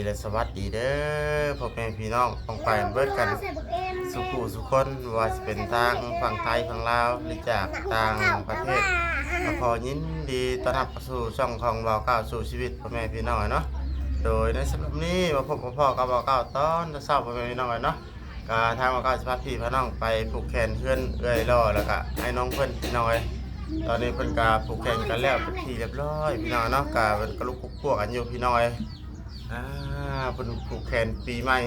ีและสวัสดีเด้อพ่อแม่พี่น้องต้องไปเบิดกัน สุขุสุคนว่าจะเป็นทางฝั่งไทยฝั่งลาวหรือจากต่างประเทศก็ขอยินดีต้อนรับสู่ช่องของเราก้าวสู่ชีวิตพ่อแม่พี่น้องเนาะโดยในสำหรับนี้มาพบกับพ่อกับเราก้าวตอนเช้าพ่อแม่พี่น้องเนาะก็ทางเราก้าวจะพาพี่พาน้องไปผูกแขนเพื่อนเอื้อยล่อแล้วก็ให้น้องเพื่อนพี่น้องเอ้ยตอนนี้เพิ่นก็ผูกแขนกันแล้วเป็นที่เรียบร้อยพี่น้องเนาะก็เป็นกระลุกกุกพวกกันอยู่พี่น้องเอ้ย อ่าเพิ่นผูกแขนปีใหม่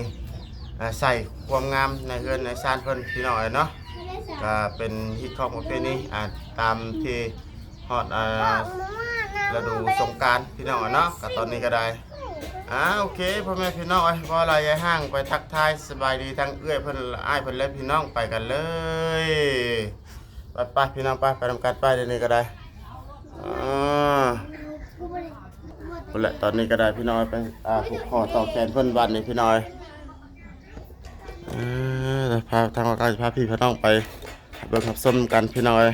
อ่าใส่ความงามในเฮือนในชานเพิ่นพี่น้องเอ้ยเนาะก็เป็นฮิตของประเพณีอ่าตามที่ฮอดอ่าฤดูสงกรารพี่น้องเอ้ยเนาะก็ตอนนี้ก็ได้อ่าโอเคพ่อแม่พี่น้องเอ้ยบ่อะไรยายห้างไปทักทายสบายดีทั้งเอื้อยเพิ่นอ้ายเพิ่นและพี่น้องไปกันเลยไปไปพี่น้องไปไปทำการไปเดี๋ยวนี้ก็ได้อ่า พุ่นแหละตอนนี้ก็ได้พี่น้องไปอ่าผูกคอต่อแขนเพิ่นวันนี้พี่น้อยเออพาทางว่าการพาพี่พาน้องไปเบิ่งขับส้มกันพี่น้อย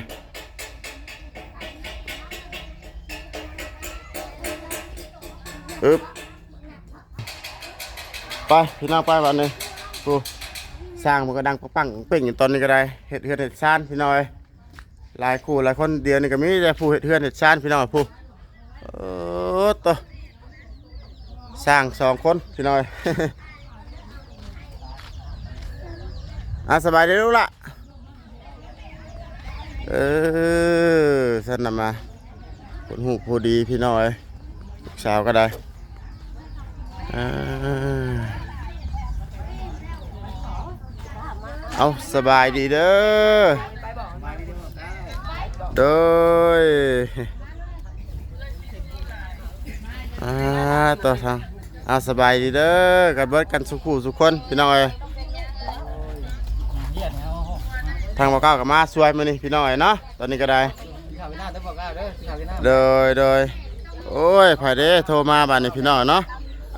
อึ๊บไปพี่น้องไปวันนี้กูสร้างมันก็ดังปังเป่งอยู่ตอนนี้ก็ได้เห็ดเฮือนเห็ดชานพี่น้อยหลายคู่หลายคนเดียวนี่ก็มีแต่ผู้เห็ดเฮือนเห็ดชานพี่น้อยผู้เออ ตัวสร้างสองคนพี่น้อยอะสบายดีลูกละเออสนนำมาคนหูผู้ดีพี่น้อยลูกสาวก็ได้เอาสบายดีเด้อโดย อ่าต่อทางเอาสบายดีเด้อกันเบิดกันสุขุสุขคนพี่น้องเอ้ยทางบ่อเก้ากับมาสวยมานี่พี่น้อยเนาะตอนนี้ก็ได้ข่าววินาศได้บอกแล้วเด้อข่าววินาศโดยโดยโอ้ยไผเด้โทรมาบัดนี้พี่น้อยเนาะ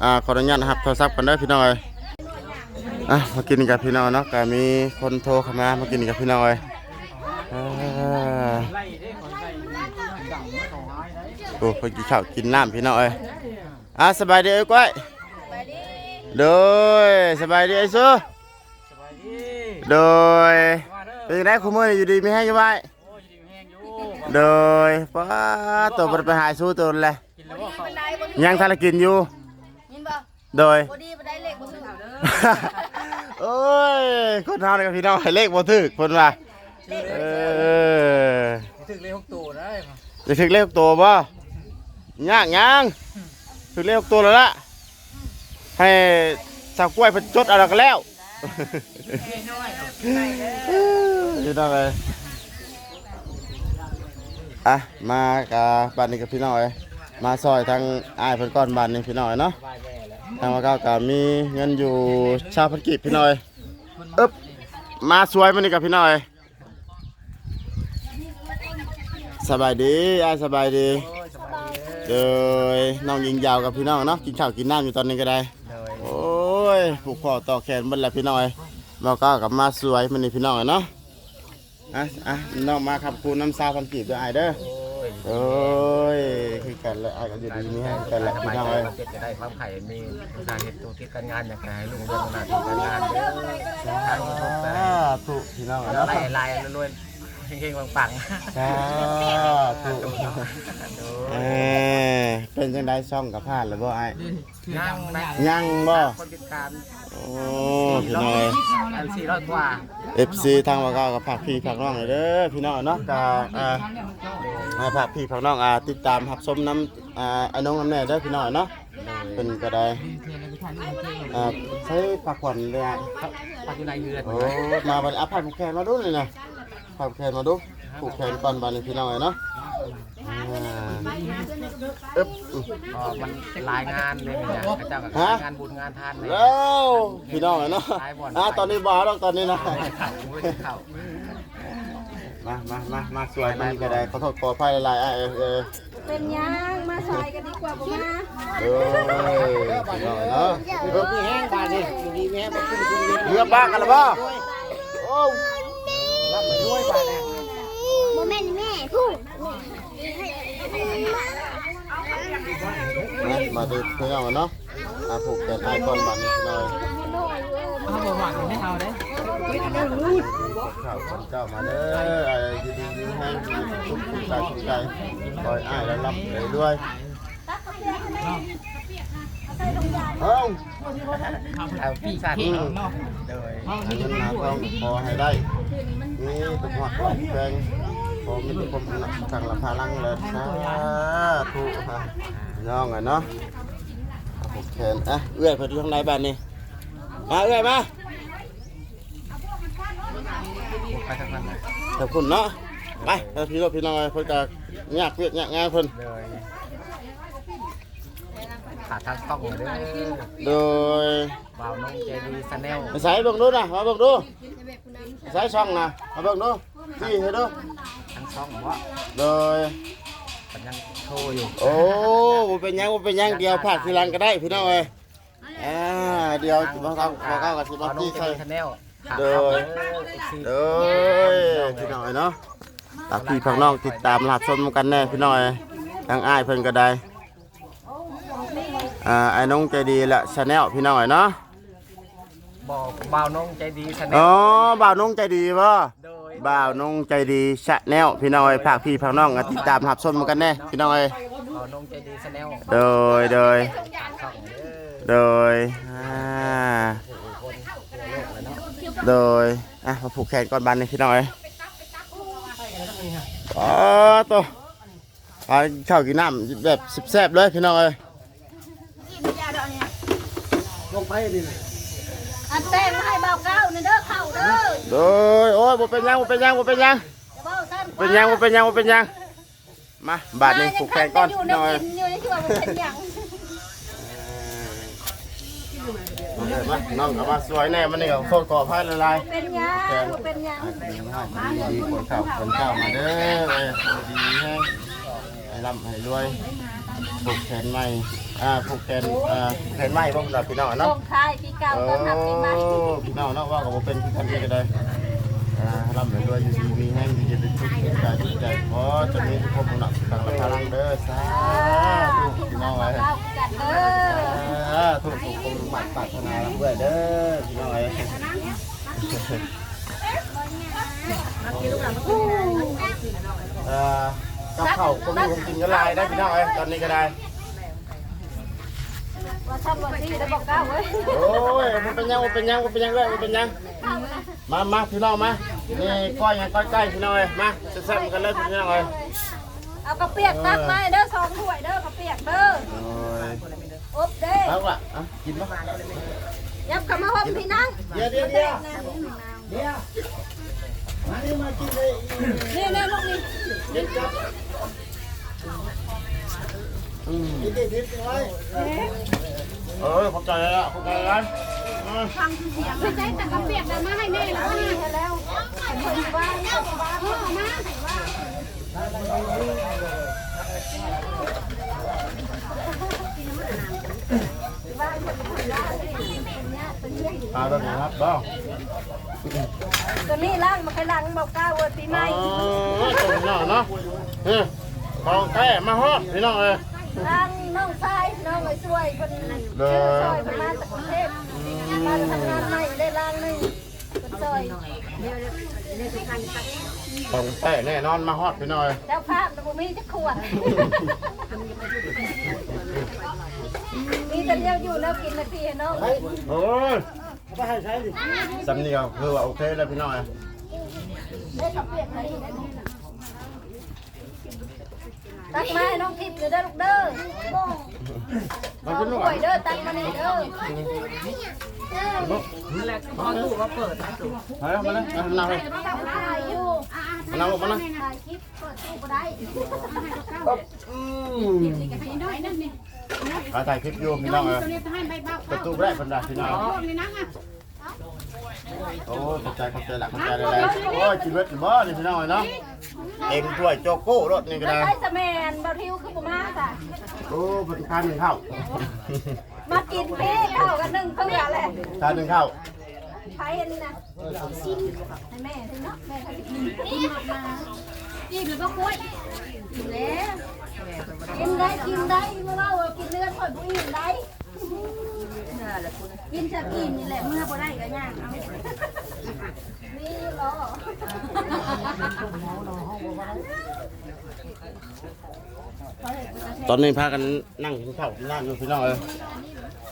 อ่าขออนุญาตรับโทรศัพท์กันเด้อพี่น้อยอะมากินกับพี่น้อยเนาะก็มีคนโทรเข้ามามากินกับพี่น้อยอ่าไล่เด้ขอไล่ดังไม่ของหายได้ โอ้เพิ่นกินข้าวกินน้ำพี่น้อยอะสบายดีเอ้ยก้อยโดยสบายดีไอ้ซูสบายดีโดยมาเด้อเป็นไงได้คุณมื้อนี้อยู่ดีมีให้อยู่ไว้โอ้ยดีแห้งอยู่โดยป้าตัวบ่ได้ไปหาสู้ตัวนั่นแหละกินแล้วบ่เขาบันไดบนยังทานกินอยู่ยินบ่โดยบอดีบันไดเล็กบนถึงเอาเด้อโอ้ยคนเฮานี่กับพี่น้องให้เลขบ่ถึกเพิ่นว่าเออถึงเลยหกตัวได้จะถึกเลขตัวบ่ ยากยังถึกเลขตัวแล้วล่ะให้สาวกล้วยเพิ่นจดเอาแล้วก็แล้วพี่น้องเอ้ยอะมากับบ้านนี้กับพี่น้อยมาซอยทางอ้ายเพิ่นก่อนบ้านนี้พี่น้อยเนาะทางว่าเก้าก็มีเงินอยู่ชาวพันกิจพี่น้อยอึ๊บมาสวยมันนี่กับพี่น้อยสบายดีอ้ายสบายดี โอ้ยสบายดีเดยน้องยิงยาวกับพี่น้องเนาะกินข้าวกินน้ำอยู่ตอนนี้ก็ได้เลยโอ้ยผูกคอต่อแขนมันแหละพี่น้อยเราก็กลับมาสวยมันนี่พี่น้องเนาะอะอะน้องมาครับครูน้ำซาวพันกีบด้วยไอ้ายเด้อโอ้ยโอ้ยคือกันและไอ้ายก็อยู่ดีนี่ให้กันแหละพี่น้องเอ้ยเจ็ดจะได้ความไข่มีการเห็ดตัวคิดการงานอยากให้ลุงเรื่องหน้าที่การงานเด้อทางยูทูบได้สาธุพี่น้องเนาะไล่ไล่รวยๆ เฮงๆปังๆสาธุเออเป็นจังไดช่องกับพลาดหรือบ่ไอ้ายย่างนะยังบ่คนติดตามโอ้พี่น้อย อันสี่ร้อยกว่า FC ทางว่าเก้ากับผักพี่ผักน้องหน่อยเด้อพี่น้องเนาะกะอ่าให้ผักพี่ผักน้องอ่าติดตามรับชมน้ำอ่าไอ้น้องน้ำแน่เด้อพี่น้องเนาะเป็นก็ได้อ่าใช้ผักขวัญเลยอะ ปัจจุบันเดือนโอ้มาบัดอัพผักผูกแขนมาดูเลยนะ ผักผูกแขนมาดูผูกแขนก่อนบัดนี้พี่น้องเนาะอ่าอึ๊บอึ๊บอ๋อมันรายงานเลยเนี่ยกระเจ้ากับงานบุญงานทานเลยแล้วพี่น้องเนาะอ่าตอนนี้บ่าวแล้วตอนนี้นะเข่าเข่ามามามามาสวยมันก็ได้ขอโทษขออภัยหลายๆอะเออเออเป็นยังมาซอยกันดีกว่าบ่มาเออพี่น้องเนาะมีแห้งบาดนี่อยู่ดีแม่มาขึ้นขึ้นเรือบ้ากันหรือเปล่าโอ้รับมา ด้วยบาดเนี่ยโมแม่นแม่พูดมามาดูพี่น้องกันเนาะอะผูกแขนให้ก่อนบัดนี้พี่น้อยเอาบ่หวังไม่เอาเด้ข้าวคนเจ้ามาเด้อไอ้ดีดีดีให้ดีทุกทุกใจทุกใจคอยอ้ายแล้วรับเลยด้วยเอ้าเอาพี่สัตว์เนาะโดยให้เงินมาต้องขอให้ได้ นี่ทุกหัวทุกแรงขอมีทุกคนหนักทางละพาลังเลยสาธุฮะน้องอะเนาะเอาผูกแขนอะเอื้อยเพิ่นอยู่ข้างในบ้านนี่มาเอื้อยมาไปทางนั้นเลยขอบคุณเนาะไปเอาพี่น้องพี่น้องเพิ่นก็ยากเวียกยากงานเพิ่นโดยขาทางกล้องเด้อโดย บ่าวน้องใจดีชาแนลมาใส่เบิ่งดูนะมาเบิ่งดูใส่ช่องนะมาเบิ่งดูจี้ให้ดูทั้งช่องเพราะโดยมันยังโทรอยู่โอ้บ่เป็นหยังบ่เป็นหยังเดียวพลาดทีหลังก็ได้พี่น้องเอ้ยอ่าเดี๋ยวมาเข้ามาเข้ากับสิบ่ามาวน้องจี้ใจใส่ ดีชาแนลโดยโดยพี่น้องเอ้ยเนาะตากพี่พังน้องติดตามรหัสชมกันแน่พี่น้องเอ้ยทางอ้ายเพิ่นก็ได้อ่าไอ้น้องใจดีละชาแนลพี่น้องเอ้ยเนาะ บอกบ่าวน้องใจดีชาแนอ๋อลบ่าวน้องใจดีบ่โดยบ่าวน้องใจดีชะแนลพี่น้องเอ้ยฝากพี่ฝากน้องอะติดตามรับชมกันแน่พี่น้องเอ้ยบ่าวน้องใจดีชาแนลโดยโดยช่องเด้อโดยอ่าโดยอะมาผูกแขนก่อนบันนี่พี่น้องเอ้ยอ๋อตัวเอาข้าวกินน้ำแบบแซ่บๆเลยพี่น้องเอ้ยอัน เต้มาให้เบาเก้าในเด้อเข่าเด้อโดยโอ้ยบ่เป็นหยังบ่เป็นหยังบ่เป็นหยังเบาสั้นบ่เป็นหยังบ่เป็นหยังบ่เป็นหยังมาบาดนี้ผูกแขนก่อนอยู่พี่ในน้องเอ้ยกินอยู่ในที่ว่ามันเป็นอย่างเอาเลยมาน้องเอามาสวยแน่มันนี่ก็โคตรกรอบให้ละลายเป็นอย่างเป็นอย่างดีคนข้าวคนข้าวมาเด้อเอ้ยดีให้ให้ร่ำให้รวย ผูกแขนใหม่อ่าผูกแขนอ่าผูกแขนใหม่บ่ครับพี่น้องลเนาะงท้ายปีเก่าต้อนรับปีใหม่โอ้พี่น้องเนาะว่าก็บ่เป็นพี่ทันทีก็ได้อ่าร่ำให้รวยอยู่ดีมีแห้งดีจะเป็นทุกข์ใจดีใจขอจะมีทุกคนหนักทางละพลังเด้อสาธุพี่น้องเอ้ยเก้ากันเด้ออ่าถูกถูกคงหมัดปรารถนาเพื่อเด้อพี่น้องเอ้ยเอ่อ กับข้าวคงมีคงกินก็ลายได้พี่น้องเอ้ยตอนนี้ก็ได้ว่าทำวันที่ได้บอกเก้าเว้ยโอ้ยมันเป็นยังมันเป็นยังมันเป็นยังเลยมันเป็นยังมามาพี่น้องมานี่ก้อยยังก้อยใกล้พี่น้องเอ้ยมาจะแซ่บๆกันเลยพี่น้องเอ้ยเอากระเปียกตักมาเด้อสองถ้วยเด้อกระเปียกเด้อโอ้ยอบเด้อเอาละอะกินปะยับเข้ามาห่มพี่นั่งเดี๋ยวเดี๋ยวเดี๋ยวเดี๋ยวมานี่มากินเลยนี่นี่ลูกนี่ กินจับอืมกินดิบๆไว้เขอบใจแล้วขอบใจแล้วอืมไม่ใช่แต่กระเปียกนะมาให้แม่แล้วนี่แล้วเพิ่นว่าพ่อมาให้ว่าเอาตัวนี้ครับบ้าตัวนี้ล้างมาใครล้างบอกก้าว้ยปีใหอ๋ม่อตัวนี้เนาะเนาะเฮ้ยของแท้มาฮอดพี่น้องเอ้ย ล้างน้องชายน้องไปช่วยคนชื่อช่วยคนมาจากกรุงเทพมาทำงานใหม่ได้ล้างหนึ่งคนช่วยของแท้แน่นอนมาฮอดพี่น้องเอ้ยแล้วภาพแต่ผมมีจะขวดมีแต่เดียวอยู่แล้วกินนาทีเนาะโอ้ยสำเนียงคือว่าโอเคแล้วพี่น้อยได้ขับเปลี่ยนอะไร ตักมาให้น้องทิพย์เด้อลูกเด้อมาเอาขึ้นลูกถ้วยเด้อตักมานี่เด้อนี่แหละพอตู้ก็เปิดนะตู้มาแล้วมาแล้วมานั่งเลยตักมาอยู่มานั่งลงมานั่งถ่ายคลิปเปิดตู้ก็ได้อืมถ่ายคลิปอยู่พี่น้องเอ้ยประตูแรกคนใดพี่น้องโอ้ขอบใจขอบใจหลักขอบใจเลยๆโอ้ยชีวิตบ่นี่พี่น้องเอ้ยเนาะ เอ็มถ้วยโจโก้รถนี่ก็แล้วได้ใช้สแมนเบาทิวคือบ่มาจ้ะโอ้เป็นคันหนึ่งเข้ามากินพี่เข้ากันหนึ่งเพื่อแหละคันหนึ่งเข้าใช้อันนี้นะซิมให้แม่ถึงเนาะแม่ทำกินนี่มากินหรือก็คุยกินแล้วกินได้กินได้ไม่ว่าว่ากินเลือดข่อย ผู้หญิงได้กินจะกินนี่แหละเมื่อบ่ได้ก็ย่างเอานี่รอตอนนี้พากันนั่งกินข้าวกินน้ำอยู่พี่น้องเอ้ย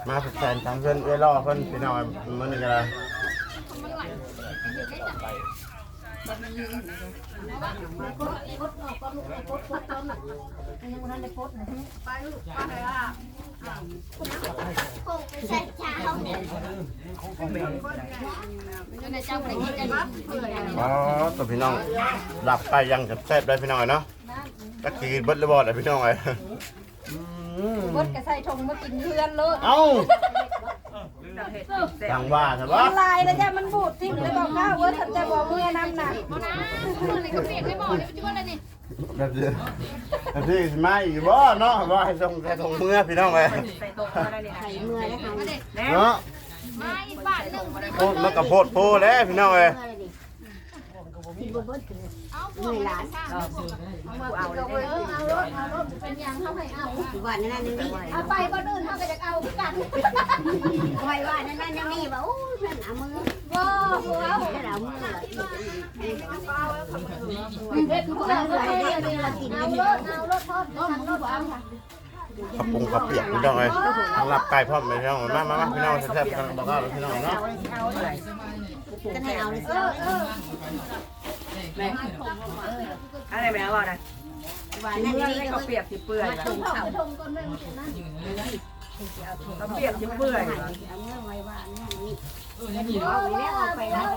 มาฝึกแฟนทางเพื่อนเอ้ยล่อเพื่อนพี่น้องเอ้ยมันนี่ก็ไยังบ่ทันได้พดนะไปลูกไปเลยอะอ๋อตัวพี่น้องหลับไปยังจะแซ่บได้พี่น้องเอ้เนาะตะกี้เบิดเลยบอดเลยพี่น้องเอ้ยอืมพดก็ใส่ทงมากินเพื่อนเลยเอ้าทางว่าใช่ปะลายแล้วจ้ะมันบูดทิ้งเลยบอกข้าวเว้ยฉันจะบอกเมื่อน้ำน่ะ แบบนี้แบบนี้มาอีกบ่เนาะว่าให้ส่งแต่ส่งเมื่อพี่น้องเอ้ยเนาะโอ้มันกับโพดโพแล้วพี่น้องเอ้ยเอาเลยเอารถเอารถเป็นยังเท่าไหร่เอาว่านั่นนั่นนี่เอาไปก็ดื่นเท่ากับจะเอาพี่กันไว้ว่านั่นนั่นนี่ว่โอ้ยเพิ่นเอามือ เด็ดหัวเอาเลยเอารถเอารถทอดทางรถเอาค่ะขับปรุงขับเปียกพี่น้องเอ้ยทางหลับไก่พร้อมเลยพี่น้องมามามาพี่น้องแซ่บๆทางบอกว่าพี่น้องเนาะก็ให้เอาเลยเออเอออะไรแม่บอกนะว่าเนื้นั่อนนี่ให้ก็เขาเปียกสิเปื่อยเอาไปทงก่อนเลย นะเขาเปียกสิเปื่อยเอามือไว้ว่านั่นนี่เอาไปแล้วเอาไปแล้ว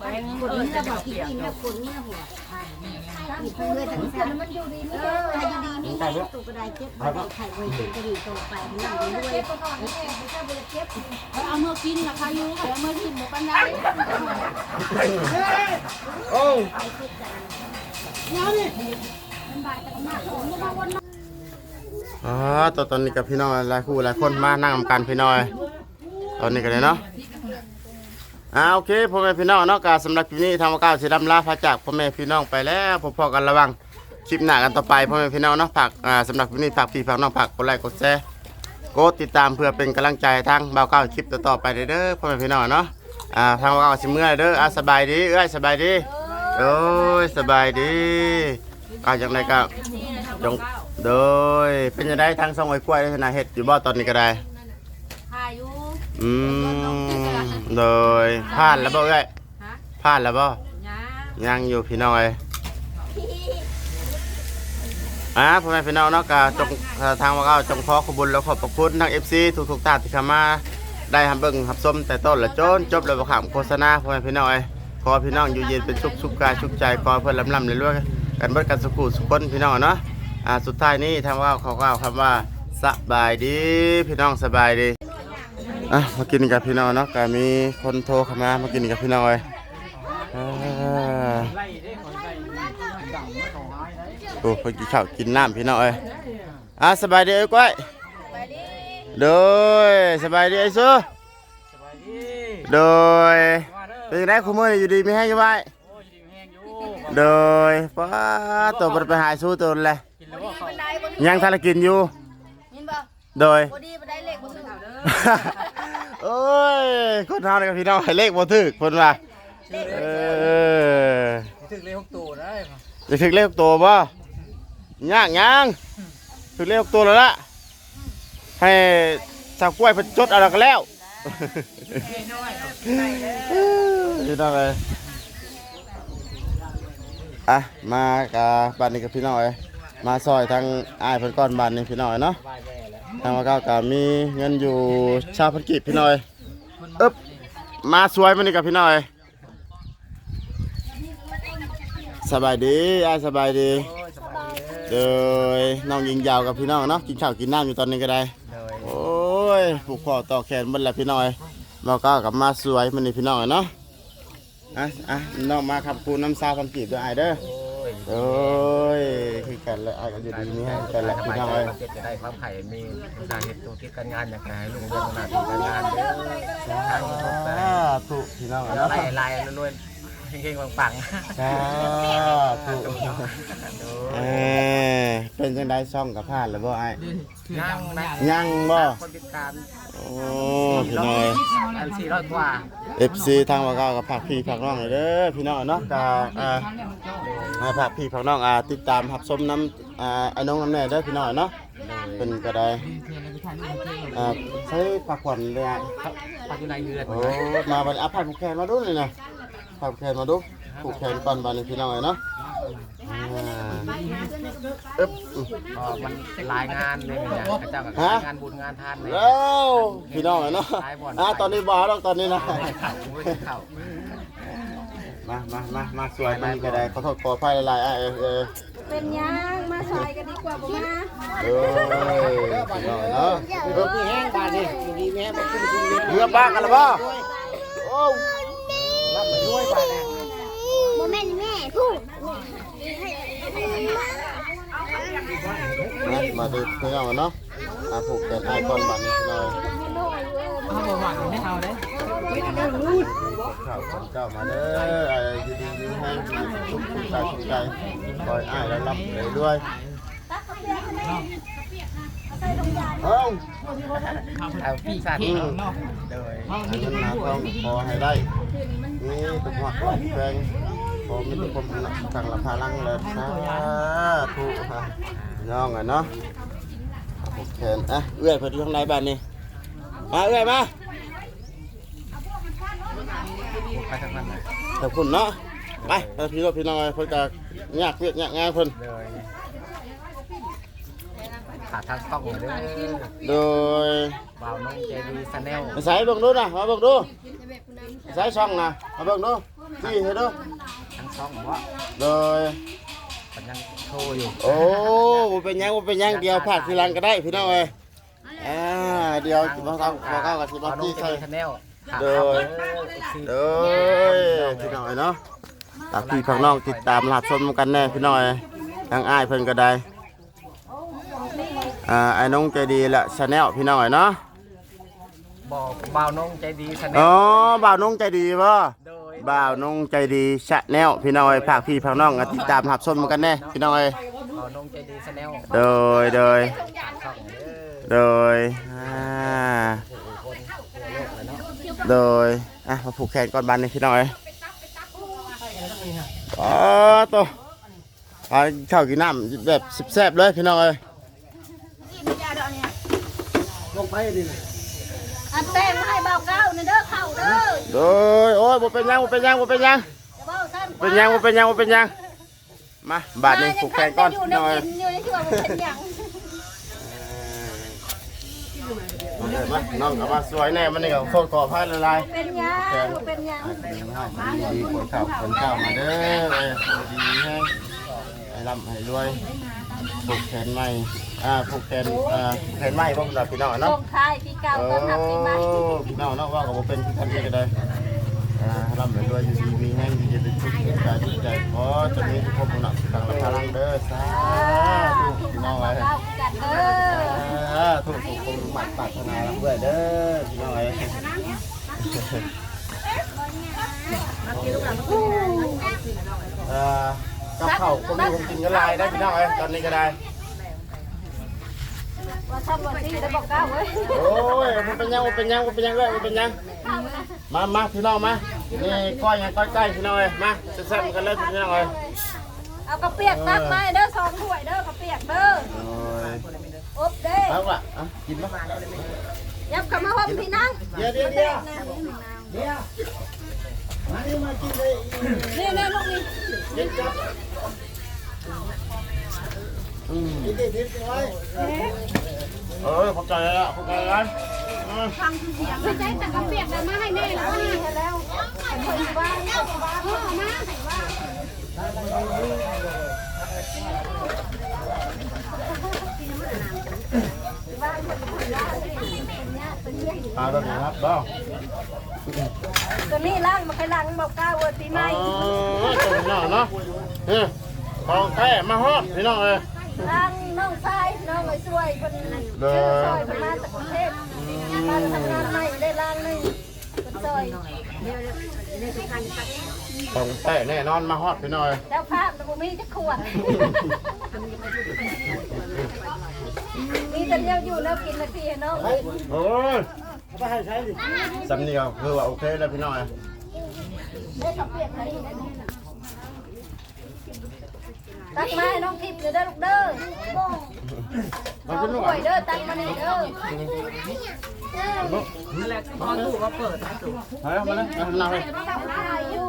ไปให้คคนนอื่นนี้จะบบออกกเปีกินยกกินแล้วคนนี้หัวมีเพื่อนทั้งเดี๋ยสาวมมันอยู่ดีนี่เออถ้าอยู่ดีนี่ตัวก็ได้เจ็บบ่ไดไข่ไว้เป็นกระดิ่งโตไปนั่งไปด้วยเก็บก่อนนี่เองไม่ใช่ไปเก็บเอาเมื่อกินราคาอยู่เอาเมื่อกินหมูปันได้โอ้ อ๋อตอนตอนนี้กับพี่น้องหลายคู่หลายคนมานั่งนำกันพี่น้อย ตอนนี้กันเลยเนาะอ่าโอเคพ่อแม่พี่น้องเนาะการสำหรับคลิปนี้ทางก้าวสีดำลาพระจากพ่อแม่พี่น้องไปแล้วพบๆกันระวังคลิปหน้ากันต่อไปพ่อแม่พี่น้องเนาะฝากอ่าสำหรับคลิปนี้ฝากพี่ฝากน้องฝากกดไลค์กดแชร์กดติดตามเพื่อเป็นกำลังใจทางบ่าวก้าวคลิปต่อๆไปเด้อพ่อแม่พี่น้องเนาะอ่าทางบ่าวก้าวสิเมื่อยเด้ออ่าสบายดีเอ้ยสบายดีโอ้ยสบายดีอ่าจังไดก็จง โดยเป็นยังไงทางซองไอ้กล้วยธนาเฮ็ดอยู่บ่ตอนนี้ก็ได้พายุอืมโดยผ่านแล้วบ่เอ้ยผ่านแล้วบ่ยายังอยู่พี่น้องเอ้ยอ่าพ่อแม่พี่น้องเนาะก็จงเอ่อทางว่าเก้าจงขอขอบคุญและขอบพระคุณทาง FC ทุกๆท่านที่เข้ามาได้รับเบิ่งรับชมแต่ต้นและจนจบแล้วบ่ขามโฆษณาพ่อแม่พี่น้องเอ้ยขอพี่น้องอยู่เย็นเป็นสุขสุขกายสุขใจขอเพิ่นลำๆรวยๆกันเบิดกันสุขสุขคนพี่น้องเนาะ อ่าสุดท้ายนี้ทางว่าเขากล่าวคำว่าสบายดีพี่น้องสบายดีอะมากินกับพี่น้องเนาะก็มีคนโทรเข้ามามากินกับพี่น้องเลยอ่าโอ้เพิ่นกินข้าวกินน้ำพี่น้องเอ้ยอะสบายดีเอ้ยก้อยโดยสบายดีไอ้ซูโดยเป็นไงคุณมือนี่อยู่ดีไม่ให้อยังไงโดยป้าตัวมันไปหายสู้ตัวนั่นแหละบันไดบนยังทานกินอยู่ยินบ่โดยบดีบันไดเล็กบนถึงโอ้ยคนเฮานี่กับพี่น้องให้เลขบ่ถึกเพิ่นว่าเออถึงเลยหกตัวได้จะถึกเลขตัวบ่ยากยังถึกเลขตัวแล้วล่ะให้สาวกล้วยเพิ่นจดเอาแล้วก็แล้วพี่น้องเอ้ยอะมากะบ้านนี้กับพี่น้องเอ้ย มาซอยทางอ้ายเพิ่นก่อนบ้านนี้พี่น้อยเนาะทางว่าเก้าก็มีเงินอยู่ชาวพันกิจพี่น้อยอึ๊บมาสวยมันนี่กับพี่น้อยสบายดีอ้ายสบายดีเดยน้องยิงยาวกับพี่น้องเนาะกินข้าวกินน้ำอยู่ตอนนี้ก็ได้โอ้ยผูกคอต่อแขนหมันแหละพี่น้อยมาเก้ากับมาสวยมันนี่พี่น้อยเนาะอะอะน้องมาขับคูน้ำซาพันกิจด้วยอายเด้อ โอ้ยโอ้ยคือกันและอ้ายก็อยู่ดีนี่ให้กันแหละพี่น้องเอ้ยเจ็ดจะได้ความไข่มีอุตสาหกิจตัวที่การงานอยากให้ลุงเรืองขนาดที่การงานเด้อทางยูทูบไปสาธุพี่น้องเนาะไล่ไล่รวยเก่งๆปังสาธุเออเป็นจังไดซ่องกับพลาดแล้วบ่ไอ้ๆนั่งนะยังบ่คนติดตามโอ้พี่น้อยอันสี่ร้อยกว่า FC ทางว่าเก้ากับผักพี่ผักน้องเลยเด้อพี่น้องเนาะกา อ่าให้ผักพี่ผักน้องอ่าติดตามรับชมน้ำอ่าไอ้น้องน้ำแน่เด้อพี่น้องเนาะเป็นก็ได้อ่าใช้ผักขวัญเลยอะปัจจุบันเดือนโอ้มาบัดอะผักผูกแขนมาดูเลยนะผักผูกแขนมาดูผูกแขนก่อนบัดนี้พี่น้องเนาะอ่าอึ๊บอื้ออ๋อมันรายงานเลยเนี่ยกระเจ้ากับงานบุญงานทานเลยแล้วพี่น้องเนาะอ่าตอนนี้บ่าวแล้วตอนนี้นะ เข่าไม่เข่า มามามามาสวยมันก็ได้ขอโทษขออภัยหลายๆอะเออเออเป็นยังมาซอยกันดีกว่าบ่มาเอ้ยพี่น้องเนาะเพิ่มแห้งบาดนี่ดีแม่บ่ขึ้นขึ้นเลยเรือบ้ากันหรือเปล่าโอ้รับไปด้วยบาดน่ะโมแม่นแม่พูดมามาดูพี่น้องเนาะอะผูกแขนไอ้ก่อนบัดนี้พี่น้อง เขาบอกว่าไม่เอาเลยข้าวของเจ้ามาเด้อไอ้ดีดีดีให้ดีทุกทุกใจทุกใจคอยอ้ายแล้วรับเลยด้วยเอ้าเอาพี่สัตว์อืมโดยให้มันหาต้องขอให้ได้นี่ตุกหักไหลแฟงขอมีทุกคนหนักทางราคาลังเลยสาธุฮะย่องอะเนาะเอาผูกแขนอะเอื้อยเพิ่นอยู่ข้างในบ้านนี่ มาเอื้อยมาไปทางนั้นเลยขอบคุณเนาะไปไปพี่รถพี่น้องเพิ่นก็ยากเวียกยากงานเพิ่นโดยขาทางกล้องเลยโดยบ่าวน้องเจดีชาแนลมาใส่เบิ่งดูนะมาเบิ่งดูใส่ช่องนะมาเบิ่งดูจี้ให้ดูทั้งช่องว่าโดยมันยังโชว์อยู่โอ้บ่เป็นหยังบ่เป็นหยังเดียวพลาดทีหลังก็ได้พี่น้องเอ้ยอ่า เดี๋ยวสิมาทำขอเข้ากับสิบ่ามาวน้องจี้เจใส่ดีชาแนลโดยโดยพี่น้องเอ้ยเนาะตากพี่ข้างนอกติดตามรับชมกันแน่พี่น้องเอ้ยทางอ้ายเพิ่นก็ได้อ่าไอ้น้องใจดีละชาแนลพี่น้องเอ้ยเนาะบอกบ่าวน้องใจดีชาแนอ๋อลบ่าวน้องใจดีบ่โดยบ่าวน้องใจดีชะแนลพี่น้องเอ้ยฝากพี่ฝากน้องติดตามรับชมกันแน่พี่น้องเอ้ยบ่าวน้องใจดีชาแนลโดยโดยช่องเด้อ โดยอ่าโดยอะมาผูกแขนก่อนบันนี่พี่น้องเอ้ยอ๋อตัวเอาข้าวกินน้ำแบบแซ่บๆเลยพี่น้องเอ้ยลงไปนี่น่ะอันเต้มาให้เบาเก้านี่เด้อเข้าเด้อโดยโอ้ยบ่เป็นหยังบ่เป็นหยังบ่เป็นหยังเบาสั้นเป็นหยังบ่เป็นหยังบ่เป็นหยังมาบาดนี้ผูกแขนก่อนอยู่พี่ในน้องเอ้ยกินอยู่ในที่ว่าบ่เป็นหยัง เอาเลย มาน้องกับมาสวยแน่มันนี่ก็โคตรขอพายละลายเป็นยังเป็นยังดีคนข้าวคนข้าวมาเด้อดีให้ให้ร่ำให้รวยผูกแขนใหม่อ่าผูกแขนอ่าแขนใหม่บ่ล่ะพี่น้องเนาะงท้ายปีเก่าต้อนรับปีใหม่พี่น้องเนาะว่าก็บ่เป็นที่ทันทีก็ได้อ่าร่ำให้รวยอยู่ดีมีแห้งดีจะเป็นทุกข์ใจดีใจขอจะมีทุกคนหนักทางพลังเด้อสาธุพี่น้องไว้เล่ากันเด้อถูก หมัดปรารถนารับด้วยเด้อพี่น้องเอ้ยเอ่อกับข้าวคงมีคงกินกันหลายได้พี่น้องเอ้ยตอนนี้ก็ได้ ว่าทำวันที่ได้บอกเก้าเว้ยโอ้ยมันเป็นยังมันเป็นยังมันเป็นยังเลยมันเป็นยัง มามาพี่น้องมา นี่ก้อยยังก้อยใกล้พี่น้องเอ้ยมาแซ่บๆกันเลยพี่น้องเอ้ยเอากระเปียกตักมาให้เด้อสองถ้วยเด้อกระเปียกเด้อโอ้ย อบเด้อเอาละอะกินมั้ยยับเข้ามาห่มพี่นั่งเดี๋ยวเดี๋ยวเดี๋ยวเดี๋ยวมานี่มากินเลยนี่นี่ลูกนี่กินจับอืมกินดิกินไว้เออขอบใจแล้วขอบใจแล้วอืมไม่ใช่แต่กระเปียกแล้วมาให้แม่แล้วนี่ให้แล้วคนบ้านคนบ้านเออมาให้ว่า เอาตัวนี้ครับบ้าตัวนี้ล้างมาใครล้างบอกเก้าเว้ยปีใหอ๋ม่อตัวนี้เนาะเฮ้ยของแท้มาฮอดพี่น้องเอ้ยล้างน้องชายน้องไอ้ช่วยคนชื่อซอยคนมาจากกรุงเทพมาทำงานใหม่ได้ล้างหนึ่งคนซอยเดี๋ยวเดี๋ย วสุพรรณตักของแท้แน่นอนมาฮอดพี่น้อยแล้วภาพมันบ่มีจะขวดมีแต่เดียวอยู่แล้วกินนาทีเนาะโอ้ยสำเนียงคือว่าโอเคแล้วพี่น้อยได้กับเปียกไหนตักมาให้น้องทิพย์เด้อลูกเด้อมันเอาจะนุ่มถ้วยเด้อตักมานี่เด้อ นั่นแหละพอตู้ก็เปิดนะตู้เฮ้ยมาเลยมานั่งเลยตักถ่ายอยู่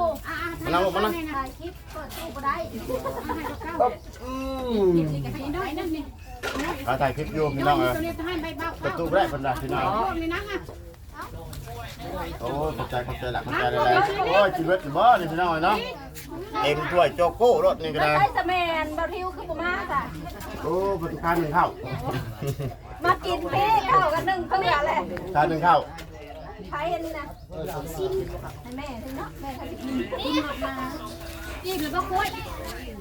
มานั่งลงมานั่งถ่ายคลิปเปิดตู้ก็ได้อืมให้น้อยนั่นนี่มาถ่ายคลิปอยู่พี่น้องเออตัวนี้จะให้ใบบ้าประตูแรกคนละพี่น้องพวกนี้นะอะโอ้ขอบใจขอบใจหลักขอบใจอะไรโอ้ยชีวิตบ่นี่พี่น้องเนาะเอ็มถ้วยโจโก้รถนี่ก็แล้วได้ได้สแมนเบาทิวคือบ่มาจ้ะโอ้ปฏิการหนึ่งเข้า มากินเพ่เข้ากันหนึ่งเพื่อแหละทานหนึ่งเข้าใช้อันนี้นะให้แม่ถึงเนาะแม่ทำกินกินมาจิ้มหรือว่าคุย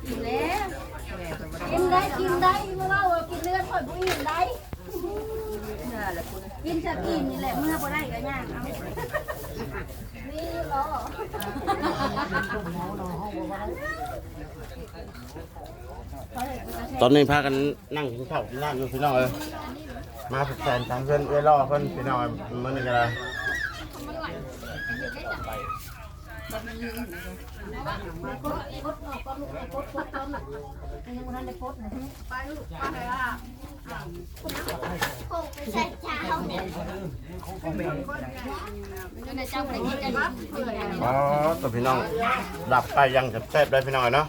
กินแล้วกินได้กินได้เมื่อเรากินเลือดข่อยบุ้ยได้กินจะกินนี่แหละเมื่อบ่ได้ก็ยากเอานี่เหรอตอนนี้พากันนั่งกินข้าวกินน้ำอยู่พี่น้องเออ มาสุดแสนทางเพื่อนเอ้ยล่อเพื่อนพี่น้องมื้อนี้ก็ได้พดออกก็ลูกพดพดต้นยังบ่ทันได้พดนะไปลูกไปเลยอะในเจ้าไปกินกันอ๋อตัวพี่น้องหลับไปยังแซ่บได้พี่น้องเนาะ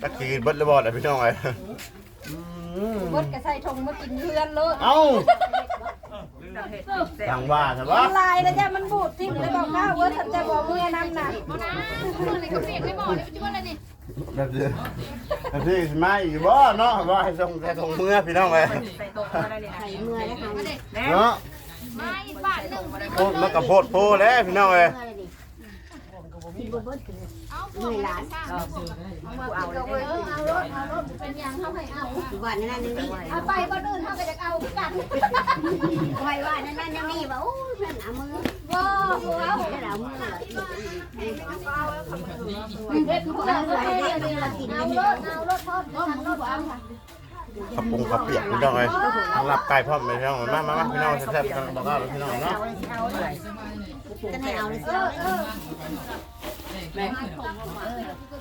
ตะกี้เบิดเลยบ่ได้พี่น้องเอ้ ยอืมพดก็ใส่ทงมากินเพื่อนเลยเอ้าจะเห็ดแซ่ทาบงว่าใช่ปะลายแล้วจ้ะมันบูดทิ้งเลยบอกข้าวเว้ยทันใจบอกเมื่อน้ำหนักเอานะอะไรก็เปียกไม่หมดเลยจุ๊บอะไรนี่แบบนี้แบบนี้มาอีกบ่เนาะว่าให้ส่งแต่ส่งเมื่อพี่น้องเอ้ยใส่โต๊ะอะไรเนี่ยไข่เมื่อยแล้วค่ะมาเด็กแม่เนาะมาอีกบาทหนึ่งโพดมันก็โพดโพแล้วพี่น้องเอ้ย เมื่อยดินลยเอาพวกหลานกูเอาเลยเอารถเอารถเป็นยังเขาให้เอาว่านั่นนั่นนี่เอาไปบ่อื่นเขาก็จะเอาคือกันไว้ว่านั่นนั่นนี่ว่าโอ้ยนั่นเอามือว้าวเอานั่นเอามือเฮ็ดเพื่อนเลยเอารถเอารถทอดทำรถเอาค่ะขับปรุงขับเปียกพี่น้องเอ้ยทั้งหลับไก่พร้อมเลยพี่น้องมามามาพี่น้องแซ่บๆทั้งบอกว่าพี่น้องเนาะ จะให้เอาเลยเออเออ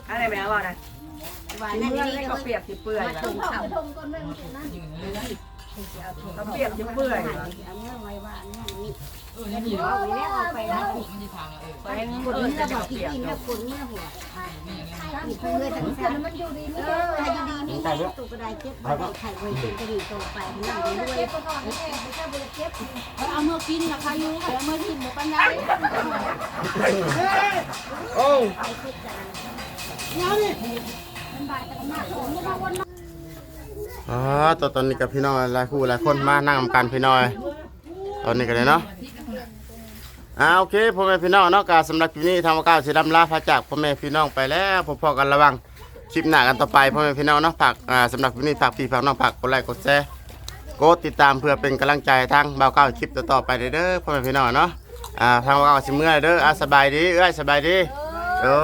อะไรแม่ว่านะว่าเมื่นั่อนนี่ให้ก็เขาเปียกจะเปื่อยถุงเเขาเปียกจะเปื่อยเอาเมื่อไว้ว่านั่นนี่เอาไปแล้วเอาไปแล้วไปให้คนเออนี้จะบอกเปีกินยกกินแล้วคนนี้หัวอีกเพื่อนทั้งสามมันอยู่ดีนี่เด้อถ้าอยู่ดีนี่ตัวกระไดเจ็บกระไดไข่ไว้จนกระดิ่งโตไปนั่งเอาด้วยเก็บไปก่อนนี่เองไม่ใช่บ่ได้เก็บเอาเมื่อกินนะพายุเอาเมื่อกินหมูปันได้โอ้ อ๋อตัวตอนนี้กับพี่น้อยหลายคู่หลายคนมานั่งนำกันพี่น้อย ตอนนี้กันเลยเนาะอ่าโอเคพ่อแม่พี่น้องเนาะการสำหรับคลิปนี้ทางวก้าวสิดำลาพระจากพ่อแม่พี่น้องไปแล้วพอๆกันระวังคลิปหน้ากันต่อไปพ่อแม่พี่น้องเนาะฝากอ่าสำหรับคลิปนี้ฝากพี่ฝากน้องฝากกดไลค์กดแชร์กดติดตามเพื่อเป็นกำลังใจทางบ่าวก้าวคลิปต่อๆไปเด้อพ่อแม่พี่น้องเนาะอ่าทางบ่าวก้าวสิเมื่อยเด้ออ่าสบายดีเอ้ยสบายดีโอ้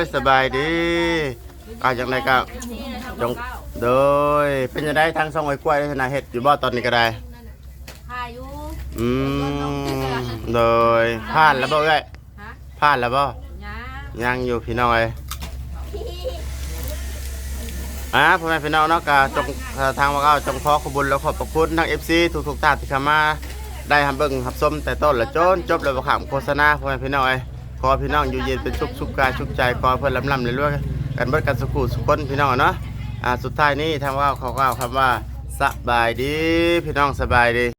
ยสบายดีอ่าอย่างไรก็จง โดยเป็นยังไงทางซองไอ้กล้วยได้ชนะเห็ดอยู่บ่ตอนนี้ก็ได้ พายุอืมโดยผ่านแล้วบ่เอ้ยผ่านแล้วบ่ยายังอยู่พี่น้องเอ้ยอ่าพ่อแม่พี่น้องเนาะก็จงทางว่าก็จงขอขอบคุญและขอบพระคุณทาง FC ทุกๆท่านที่เข้ามาได้รับเบิ่งรับชมแต่ต้นและจนจบแล้วบ่ขามโฆษณาพ่อแม่พี่น้องเอ้ยขอพี่น้องอยู่เย็นเป็นสุขสุขกายสุขใจขอให้เพิ่นลำๆเรื่อยๆกันเบิดกันสุขุสุขคนพี่น้องเนาะ อ่าสุดท้ายนี้ทางว่าเขากล่าวคำว่าสบายดี พี่น้องสบายดี